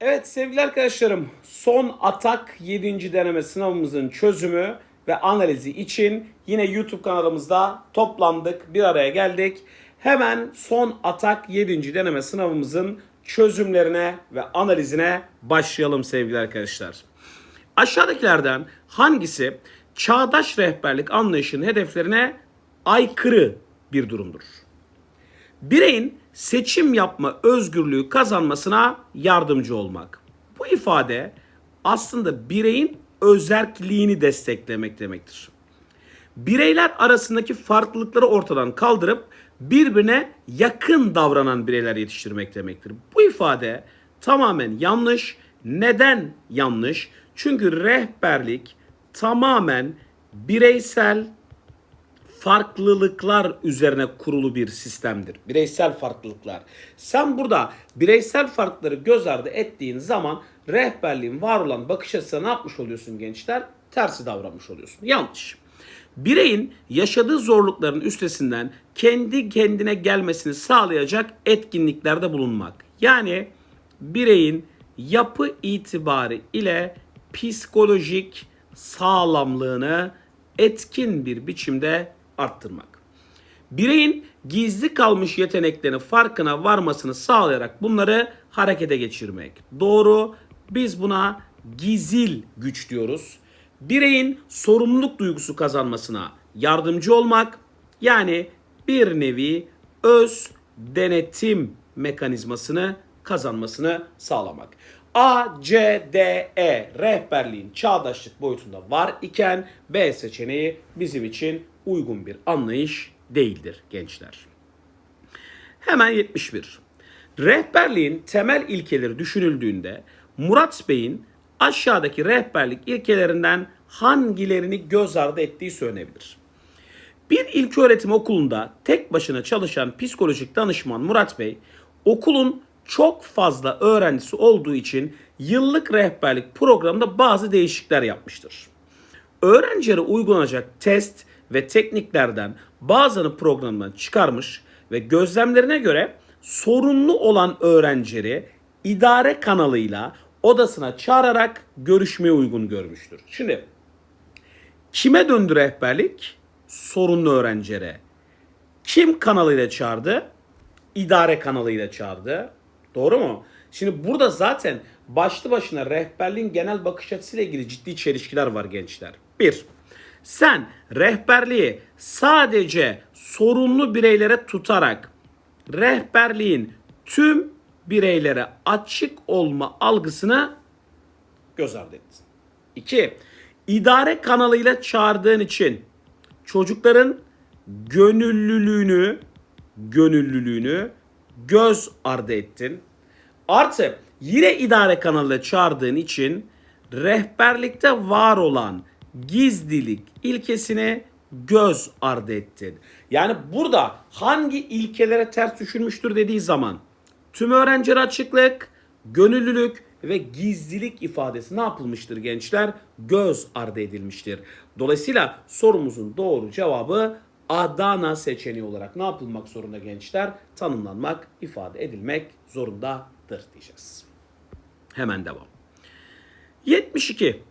Evet sevgili arkadaşlarım son atak 7. deneme sınavımızın çözümü ve analizi için yine YouTube kanalımızda toplandık bir araya geldik. Hemen son atak 7. deneme sınavımızın çözümlerine ve analizine başlayalım sevgili arkadaşlar. Aşağıdakilerden hangisi çağdaş rehberlik anlayışının hedeflerine aykırı bir durumdur? Bireyin seçim yapma özgürlüğü kazanmasına yardımcı olmak. Bu ifade aslında bireyin özerkliğini desteklemek demektir. Bireyler arasındaki farklılıkları ortadan kaldırıp birbirine yakın davranan bireyler yetiştirmek demektir. Bu ifade tamamen yanlış. Neden yanlış? Çünkü rehberlik tamamen bireysel farklılıklar üzerine kurulu bir sistemdir. Bireysel farklılıklar. Sen burada bireysel farkları göz ardı ettiğin zaman rehberliğin var olan bakış açısına ne yapmış oluyorsun gençler? Tersi davranmış oluyorsun. Yanlış. Bireyin yaşadığı zorlukların üstesinden kendi kendine gelmesini sağlayacak etkinliklerde bulunmak. Yani bireyin yapı itibarı ile psikolojik sağlamlığını etkin bir biçimde arttırmak. Bireyin gizli kalmış yeteneklerinin farkına varmasını sağlayarak bunları harekete geçirmek. Doğru. Biz buna gizil güç diyoruz. Bireyin sorumluluk duygusu kazanmasına yardımcı olmak yani bir nevi öz denetim mekanizmasını kazanmasını sağlamak. A, C, D, E rehberliğin çağdaşlık boyutunda var iken B seçeneği bizim için uygun bir anlayış değildir gençler. Hemen 71. Rehberliğin temel ilkeleri düşünüldüğünde Murat Bey'in aşağıdaki rehberlik ilkelerinden hangilerini göz ardı ettiği söylenebilir. Bir ilköğretim okulunda tek başına çalışan psikolojik danışman Murat Bey, okulun çok fazla öğrencisi olduğu için yıllık rehberlik programında bazı değişiklikler yapmıştır. Öğrencilere uygulanacak test ve tekniklerden bazılarını programdan çıkarmış ve gözlemlerine göre sorunlu olan öğrencileri idare kanalıyla odasına çağırarak görüşmeye uygun görmüştür. Şimdi kime döndü rehberlik? Sorunlu öğrencilere. Kim kanalıyla çağırdı? İdare kanalıyla çağırdı. Doğru mu? Şimdi burada zaten başlı başına rehberliğin genel bakış açısıyla ilgili ciddi çelişkiler var gençler. Bir, sen rehberliği sadece sorunlu bireylere tutarak rehberliğin tüm bireylere açık olma algısını göz ardı ettin. İki, idare kanalıyla çağırdığın için çocukların gönüllülüğünü gönüllülüğünü göz ardı ettin. Artı yine idare kanalıyla çağırdığın için rehberlikte var olan gizlilik ilkesine göz ardı ettin. Yani burada hangi ilkelere ters düşürmüştür dediği zaman tüm öğrencilere açıklık, gönüllülük ve gizlilik ifadesi ne yapılmıştır gençler? Göz ardı edilmiştir. Dolayısıyla sorumuzun doğru cevabı Adana seçeneği olarak ne yapılmak zorunda gençler? Tanımlanmak, ifade edilmek zorundadır diyeceğiz. Hemen devam. 72.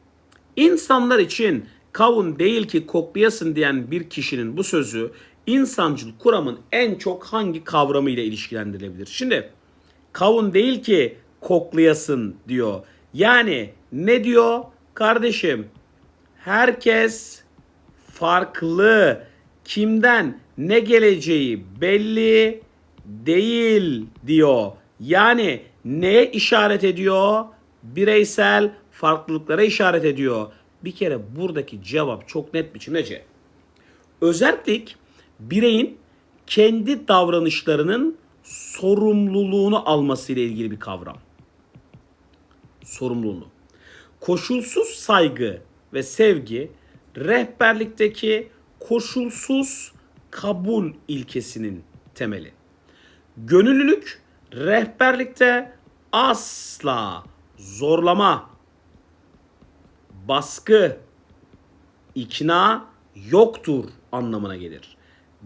İnsanlar için kavun değil ki koklayasın diyen bir kişinin bu sözü insancıl kuramın en çok hangi kavramı ile ilişkilendirilebilir? Şimdi kavun değil ki koklayasın diyor. Yani ne diyor? Kardeşim herkes farklı. Kimden ne geleceği belli değil diyor. Yani neye işaret ediyor? Bireysel farklılıklara işaret ediyor. Bir kere buradaki cevap çok net biçimde C. Özellik bireyin kendi davranışlarının sorumluluğunu alması ile ilgili bir kavram. Sorumluluğunu. Koşulsuz saygı ve sevgi rehberlikteki koşulsuz kabul ilkesinin temeli. Gönüllülük rehberlikte asla zorlama, baskı, ikna yoktur anlamına gelir.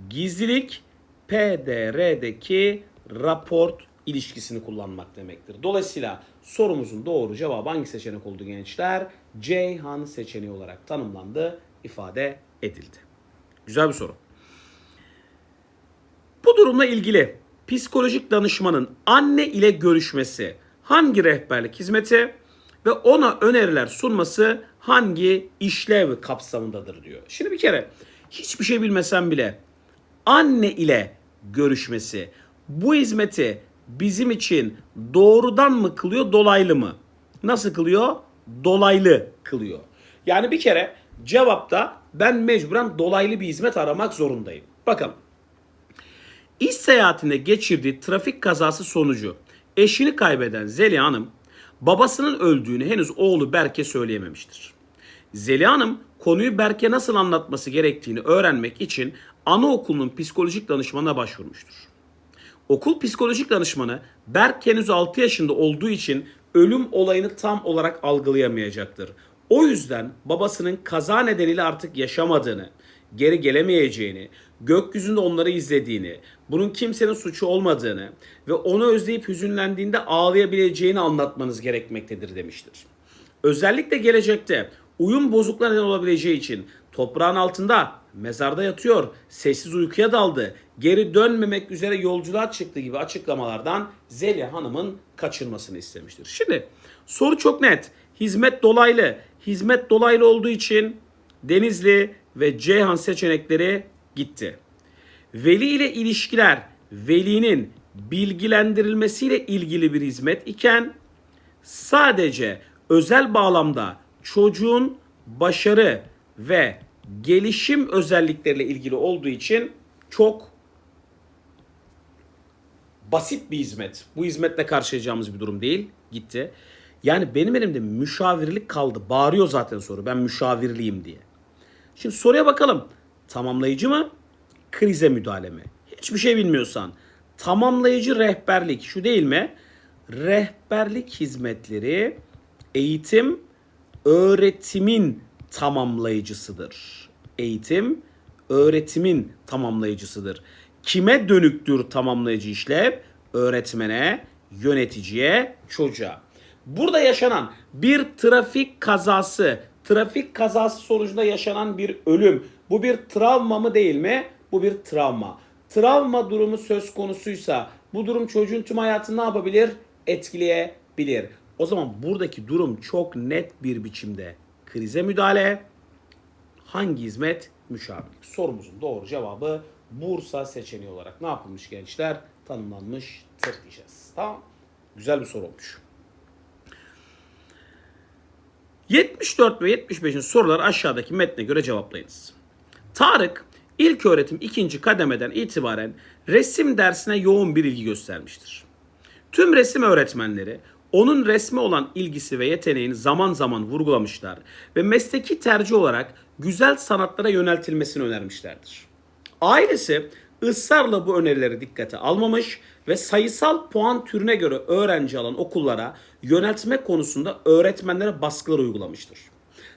Gizlilik PDR'deki raport ilişkisini kullanmak demektir. Dolayısıyla sorumuzun doğru cevabı hangi seçenek oldu gençler? Ceyhan seçeneği olarak tanımlandı, ifade edildi. Güzel bir soru. Bu durumla ilgili psikolojik danışmanın anne ile görüşmesi hangi rehberlik hizmeti ve ona öneriler sunması hangi işlev kapsamındadır diyor. Şimdi bir kere hiçbir şey bilmesem bile anne ile görüşmesi bu hizmeti bizim için doğrudan mı kılıyor dolaylı mı? Nasıl kılıyor? Dolaylı kılıyor. Yani bir kere cevapta ben mecburen dolaylı bir hizmet aramak zorundayım. Bakalım. İş seyahatinde geçirdiği trafik kazası sonucu eşini kaybeden Zeliha Hanım babasının öldüğünü henüz oğlu Berk'e söyleyememiştir. Zeliha Hanım konuyu Berk'e nasıl anlatması gerektiğini öğrenmek için anaokulunun psikolojik danışmanına başvurmuştur. Okul psikolojik danışmanı Berk henüz 6 yaşında olduğu için ölüm olayını tam olarak algılayamayacaktır. O yüzden babasının kaza nedeniyle artık yaşamadığını, geri gelemeyeceğini, gökyüzünde onları izlediğini, bunun kimsenin suçu olmadığını ve onu özleyip hüzünlendiğinde ağlayabileceğini anlatmanız gerekmektedir demiştir. Özellikle gelecekte uyum bozukluğuna neden olabileceği için toprağın altında mezarda yatıyor, sessiz uykuya daldı, geri dönmemek üzere yolculuğa çıktı gibi açıklamalardan Zeliha Hanım'ın kaçırmasını istemiştir. Şimdi soru çok net. Hizmet dolaylı. Hizmet dolaylı olduğu için Denizli ve Ceyhan seçenekleri gitti. Veli ile ilişkiler velinin bilgilendirilmesiyle ilgili bir hizmet iken sadece özel bağlamda çocuğun başarı ve gelişim özellikleriyle ilgili olduğu için çok basit bir hizmet. Bu hizmetle karşılayacağımız bir durum değil. Gitti. Yani benim elimde müşavirlik kaldı. Bağırıyor zaten soru. Ben müşavirliyim diye. Şimdi soruya bakalım. Tamamlayıcı mı? Krize müdahale mi? Hiçbir şey bilmiyorsan tamamlayıcı rehberlik şu değil mi? Rehberlik hizmetleri eğitim öğretimin tamamlayıcısıdır. Eğitim öğretimin tamamlayıcısıdır. Kime dönüktür tamamlayıcı işlev? Öğretmene, yöneticiye, çocuğa. Burada yaşanan bir trafik kazası, trafik kazası sonucunda yaşanan bir ölüm. Bu bir travma mı değil mi? Bu bir travma. Travma durumu söz konusuysa bu durum çocuğun tüm hayatını ne yapabilir? Etkileyebilir. O zaman buradaki durum çok net bir biçimde krize müdahale, hangi hizmet? Müşavirlik. Sorumuzun doğru cevabı Bursa seçeneği olarak ne yapılmış gençler? Tanımlanmıştır diyeceğiz. Tamam. Güzel bir soru olmuş. 74 ve 75'in soruları aşağıdaki metne göre cevaplayınız. Tarık ilk öğretim ikinci kademeden itibaren resim dersine yoğun bir ilgi göstermiştir. Tüm resim öğretmenleri onun resme olan ilgisi ve yeteneğini zaman zaman vurgulamışlar ve mesleki tercih olarak güzel sanatlara yöneltilmesini önermişlerdir. Ailesi ısrarla bu önerileri dikkate almamış ve sayısal puan türüne göre öğrenci alan okullara yöneltme konusunda öğretmenlere baskılar uygulamıştır.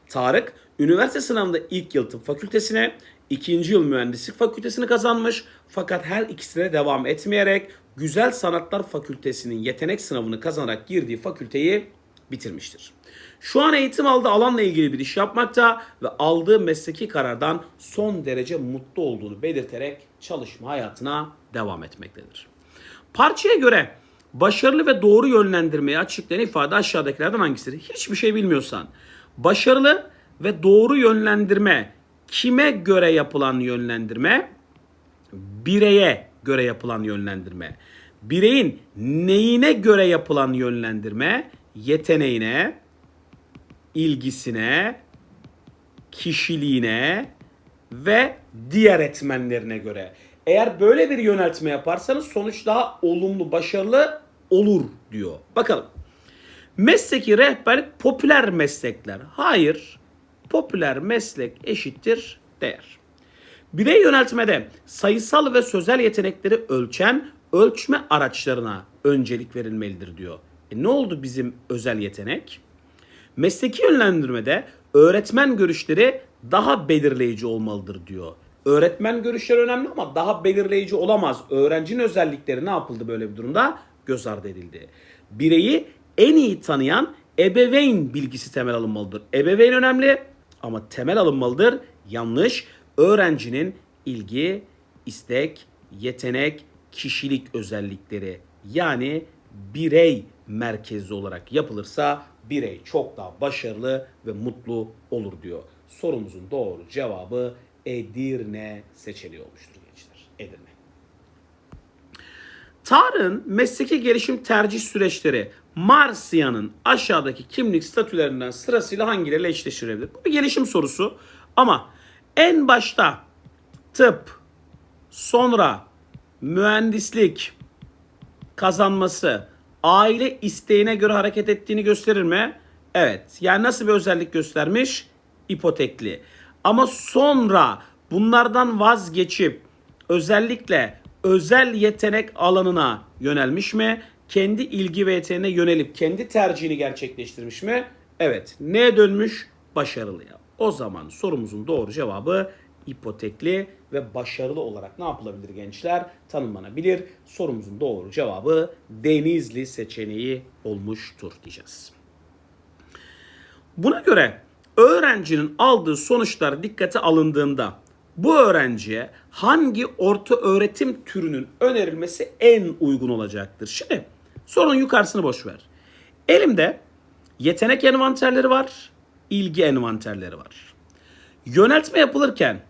Tarık, üniversite sınavında ilk yıl tıp fakültesine, ikinci yıl mühendislik fakültesini kazanmış fakat her ikisine devam etmeyerek Güzel Sanatlar Fakültesinin yetenek sınavını kazanarak girdiği fakülteyi bitirmiştir. Şu an eğitim aldığı alanla ilgili bir iş yapmakta ve aldığı mesleki karardan son derece mutlu olduğunu belirterek çalışma hayatına devam etmektedir. Parçaya göre başarılı ve doğru yönlendirmeyi açıklayan ifade aşağıdakilerden hangisidir? Hiçbir şey bilmiyorsan başarılı ve doğru yönlendirme kime göre yapılan yönlendirme? Bireye göre yapılan yönlendirme. Bireyin neyine göre yapılan yönlendirme? Yeteneğine, ilgisine, kişiliğine ve diğer etmenlerine göre. Eğer böyle bir yöneltme yaparsanız sonuç daha olumlu, başarılı olur diyor. Bakalım. Mesleki rehberlik popüler meslekler. Hayır. Popüler meslek eşittir değer. Birey yöneltmede sayısal ve sözel yetenekleri ölçen ölçme araçlarına öncelik verilmelidir diyor. E ne oldu bizim özel yetenek? Mesleki yönlendirmede öğretmen görüşleri daha belirleyici olmalıdır diyor. Öğretmen görüşleri önemli ama daha belirleyici olamaz. Öğrencinin özellikleri ne yapıldı böyle bir durumda? göz ardı edildi. Bireyi en iyi tanıyan ebeveyn bilgisi temel alınmalıdır. Ebeveyn önemli ama temel alınmalıdır. Yanlış. Öğrencinin ilgi, istek, yetenek, kişilik özellikleri yani birey merkezli olarak yapılırsa birey çok daha başarılı ve mutlu olur diyor. Sorumuzun doğru cevabı Edirne seçeneği olmuştur gençler. Edirne. Tarık'ın mesleki gelişim tercih süreçleri Marsiyan'ın aşağıdaki kimlik statülerinden sırasıyla hangileriyle eşleştirilebilir? Bu bir gelişim sorusu ama en başta tıp, sonra mühendislik kazanması aile isteğine göre hareket ettiğini gösterir mi? Evet. Yani nasıl bir özellik göstermiş? İpotekli. Ama sonra bunlardan vazgeçip özellikle özel yetenek alanına yönelmiş mi? Kendi ilgi ve yeteneğine yönelip kendi tercihini gerçekleştirmiş mi? Evet. Neye dönmüş? Başarılıya. O zaman sorumuzun doğru cevabı ipotekli ve başarılı olarak ne yapılabilir gençler? Tanımlanabilir. Sorumuzun doğru cevabı Denizli seçeneği olmuştur diyeceğiz. Buna göre öğrencinin aldığı sonuçlar dikkate alındığında bu öğrenciye hangi orta öğretim türünün önerilmesi en uygun olacaktır? Şimdi sorun yukarısını boş ver. Elimde yetenek envanterleri var, ilgi envanterleri var. Yöneltme yapılırken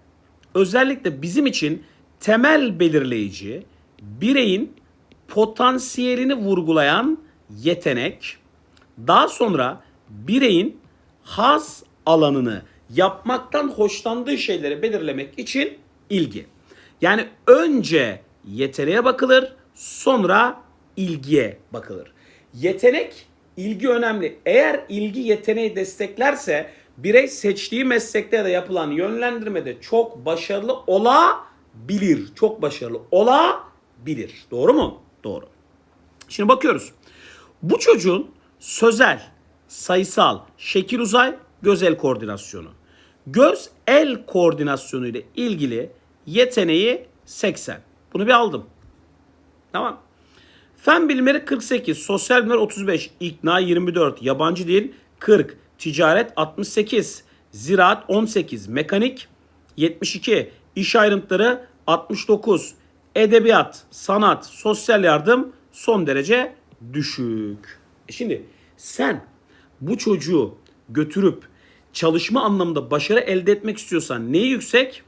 özellikle bizim için temel belirleyici bireyin potansiyelini vurgulayan yetenek, daha sonra bireyin haz alanını yapmaktan hoşlandığı şeyleri belirlemek için ilgi. Yani önce yeteneğe bakılır, sonra ilgiye bakılır. Yetenek, ilgi önemli. Eğer ilgi yeteneği desteklerse birey seçtiği meslekte da yapılan yönlendirmede çok başarılı olabilir. Çok başarılı olabilir. Doğru mu? Doğru. Şimdi bakıyoruz. Bu çocuğun sözel, sayısal, şekil uzay, göz el koordinasyonu. Göz el koordinasyonu ile ilgili yeteneği 80. Bunu bir aldım. Tamam. Fen bilimleri 48, sosyal bilimler 35, ikna 24, yabancı dil 40, ticaret 68, ziraat 18, mekanik 72, iş ayrıntıları 69, edebiyat, sanat, sosyal yardım son derece düşük. E şimdi sen bu çocuğu götürüp çalışma anlamında başarı elde etmek istiyorsan neyi yüksek?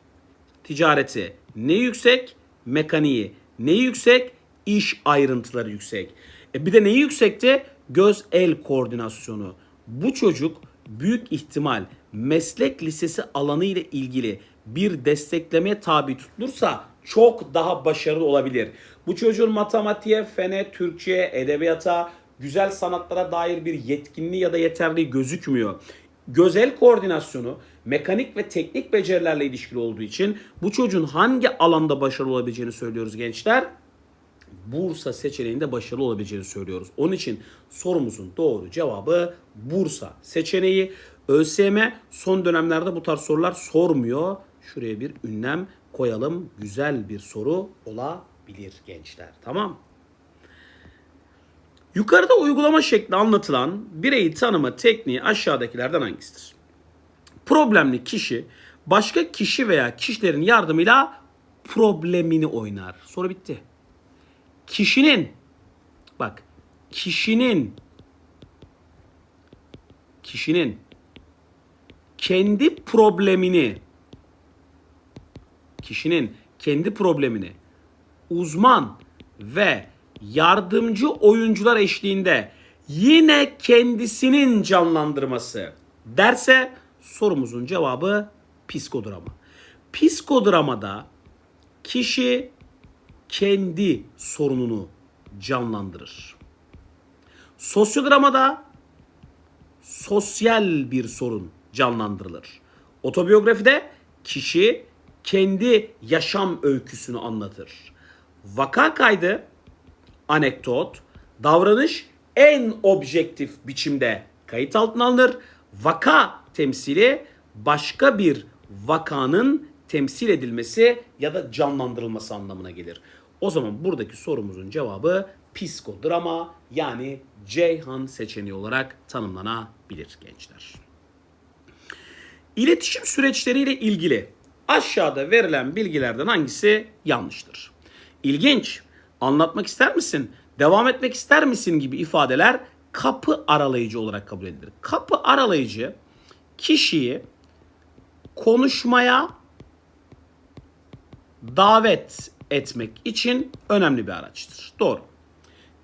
Ticareti. Ne yüksek? Mekaniği. Ne yüksek? İş ayrıntıları yüksek. E bir de neyi yüksekte? Göz el koordinasyonu. Bu çocuk büyük ihtimal meslek lisesi alanı ile ilgili bir desteklemeye tabi tutulursa çok daha başarılı olabilir. Bu çocuğun matematiğe, fene, Türkçe'ye, edebiyata, güzel sanatlara dair bir yetkinliği ya da yeterliği gözükmüyor. Gözel koordinasyonu mekanik ve teknik becerilerle ilişkili olduğu için bu çocuğun hangi alanda başarılı olabileceğini söylüyoruz gençler. Bursa seçeneğinde başarılı olabileceğini söylüyoruz. Onun için sorumuzun doğru cevabı Bursa seçeneği. ÖSYM son dönemlerde bu tarz sorular sormuyor. Şuraya bir ünlem koyalım. Güzel bir soru olabilir gençler. Tamam. Yukarıda uygulama şekli anlatılan bireyi tanıma tekniği aşağıdakilerden hangisidir? Problemli kişi başka kişi veya kişilerin yardımıyla problemini oynar. Soru bitti. Kişinin bak kişinin kişinin kendi problemini kişinin kendi problemini uzman ve yardımcı oyuncular eşliğinde yine kendisinin canlandırması derse sorumuzun cevabı psikodrama. Psikodramada kişi kendi sorununu canlandırır. Sosyodramada sosyal bir sorun canlandırılır. Otobiyografide kişi kendi yaşam öyküsünü anlatır. Vaka kaydı, anekdot, davranış en objektif biçimde kayıt altına alınır. Vaka temsili başka bir vakanın temsil edilmesi ya da canlandırılması anlamına gelir. O zaman buradaki sorumuzun cevabı psikodrama yani Ceyhan seçeneği olarak tanımlanabilir gençler. İletişim süreçleriyle ilgili aşağıda verilen bilgilerden hangisi yanlıştır? İlginç. Anlatmak ister misin? Devam etmek ister misin gibi ifadeler kapı aralayıcı olarak kabul edilir. Kapı aralayıcı kişiyi konuşmaya davet etmek için önemli bir araçtır. Doğru.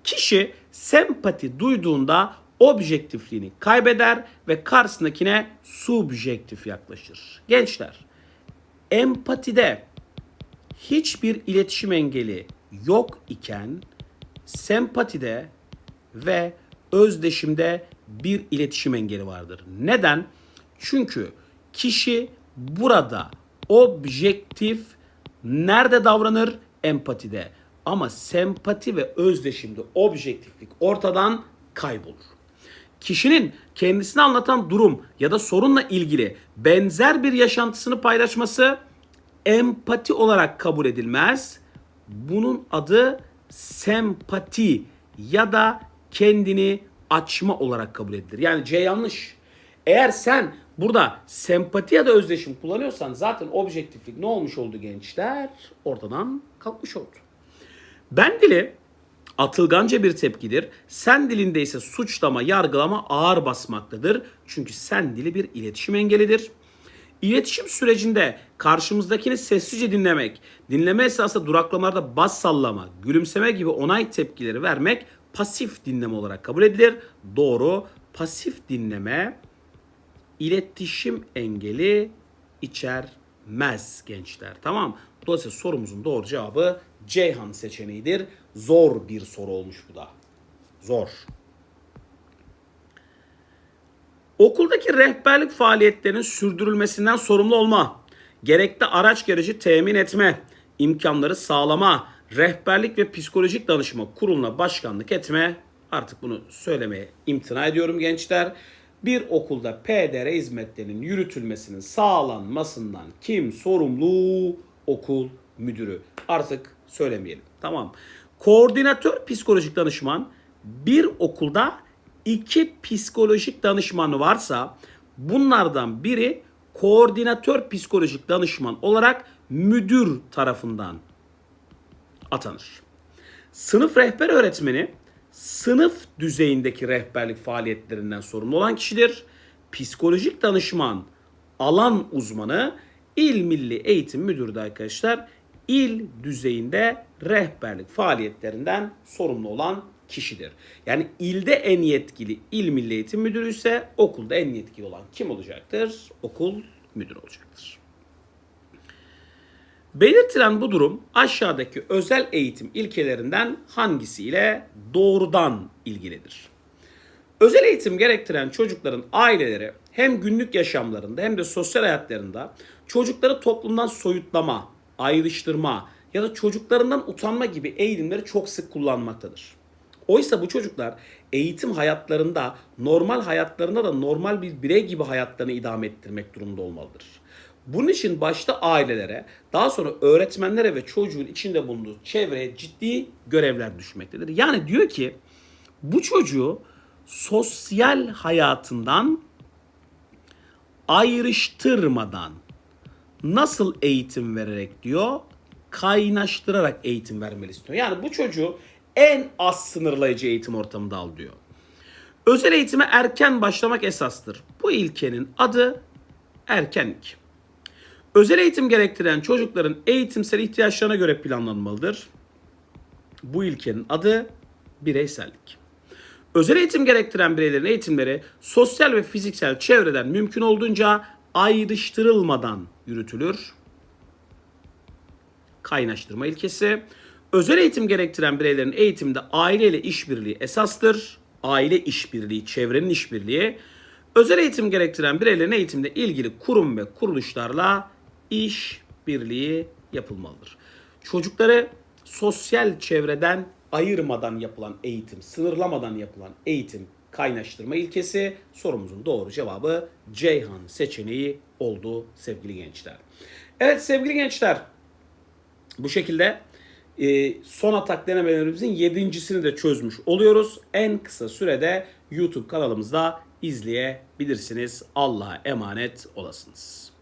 Kişi sempati duyduğunda objektifliğini kaybeder ve karşısındakine subjektif yaklaşır. Gençler, empatide hiçbir iletişim engeli yok iken sempatide ve özdeşimde bir iletişim engeli vardır. Neden? Çünkü kişi burada objektif nerede davranır? Empatide. Ama sempati ve özdeşimde objektiflik ortadan kaybolur. Kişinin kendisini anlatan durum ya da sorunla ilgili benzer bir yaşantısını paylaşması empati olarak kabul edilmez. Bunun adı sempati ya da kendini açma olarak kabul edilir. Yani C yanlış. Eğer sen burada sempati ya da özdeşim kullanıyorsan zaten objektiflik ne olmuş oldu gençler? Ortadan kalkmış oldu. Ben dili atılganca bir tepkidir. Sen dilinde ise suçlama, yargılama ağır basmaktadır. Çünkü sen dili bir iletişim engelidir. İletişim sürecinde karşımızdakini sessizce dinlemek, dinleme esasında duraklamalarda bas sallama, gülümseme gibi onay tepkileri vermek pasif dinleme olarak kabul edilir. Doğru. Pasif dinleme iletişim engeli içermez gençler. Tamam. Dolayısıyla sorumuzun doğru cevabı Ceyhan seçeneğidir. Zor bir soru olmuş bu da. Zor. Okuldaki rehberlik faaliyetlerinin sürdürülmesinden sorumlu olma, gerekli araç gereci temin etme, imkanları sağlama, rehberlik ve psikolojik danışma kuruluna başkanlık etme. Artık bunu söylemeye imtina ediyorum gençler. Bir okulda PDR hizmetlerinin yürütülmesinin sağlanmasından kim sorumlu? Okul müdürü. Artık söylemeyelim. Tamam. Koordinatör psikolojik danışman bir okulda iki psikolojik danışman varsa bunlardan biri koordinatör psikolojik danışman olarak müdür tarafından atanır. Sınıf rehber öğretmeni sınıf düzeyindeki rehberlik faaliyetlerinden sorumlu olan kişidir. Psikolojik danışman alan uzmanı il milli eğitim müdürü de arkadaşlar il düzeyinde rehberlik faaliyetlerinden sorumlu olan kişidir. Yani ilde en yetkili il milli eğitim müdürü ise okulda en yetkili olan kim olacaktır? Okul müdürü olacaktır. Belirtilen bu durum aşağıdaki özel eğitim ilkelerinden hangisiyle doğrudan ilgilidir? Özel eğitim gerektiren çocukların aileleri hem günlük yaşamlarında hem de sosyal hayatlarında çocukları toplumdan soyutlama, ayrıştırma ya da çocuklarından utanma gibi eğilimleri çok sık kullanmaktadır. Oysa bu çocuklar eğitim hayatlarında, normal hayatlarında da normal bir birey gibi hayatlarını idame ettirmek durumunda olmalıdır. Bunun için başta ailelere, daha sonra öğretmenlere ve çocuğun içinde bulunduğu çevreye ciddi görevler düşmektedir. Yani diyor ki bu çocuğu sosyal hayatından ayrıştırmadan nasıl eğitim vererek diyor? Kaynaştırarak eğitim vermeli istiyor. Yani bu çocuğu en az sınırlayıcı eğitim ortamında al diyor. Özel eğitime erken başlamak esastır. Bu ilkenin adı erkenlik. Özel eğitim gerektiren çocukların eğitimsel ihtiyaçlarına göre planlanmalıdır. Bu ilkenin adı bireysellik. Özel eğitim gerektiren bireylerin eğitimleri sosyal ve fiziksel çevreden mümkün olduğunca ayrıştırılmadan yürütülür. Kaynaştırma ilkesi. Özel eğitim gerektiren bireylerin eğitimde aileyle işbirliği esastır. Aile işbirliği, çevrenin işbirliği. Özel eğitim gerektiren bireylerin eğitimde ilgili kurum ve kuruluşlarla iş birliği yapılmalıdır. Çocukları sosyal çevreden ayırmadan yapılan eğitim, sınırlamadan yapılan eğitim kaynaştırma ilkesi sorumuzun doğru cevabı Ceyhan seçeneği oldu sevgili gençler. Evet sevgili gençler bu şekilde e, son atak denemelerimizin yedincisini de çözmüş oluyoruz. En kısa sürede YouTube kanalımızda izleyebilirsiniz. Allah'a emanet olasınız.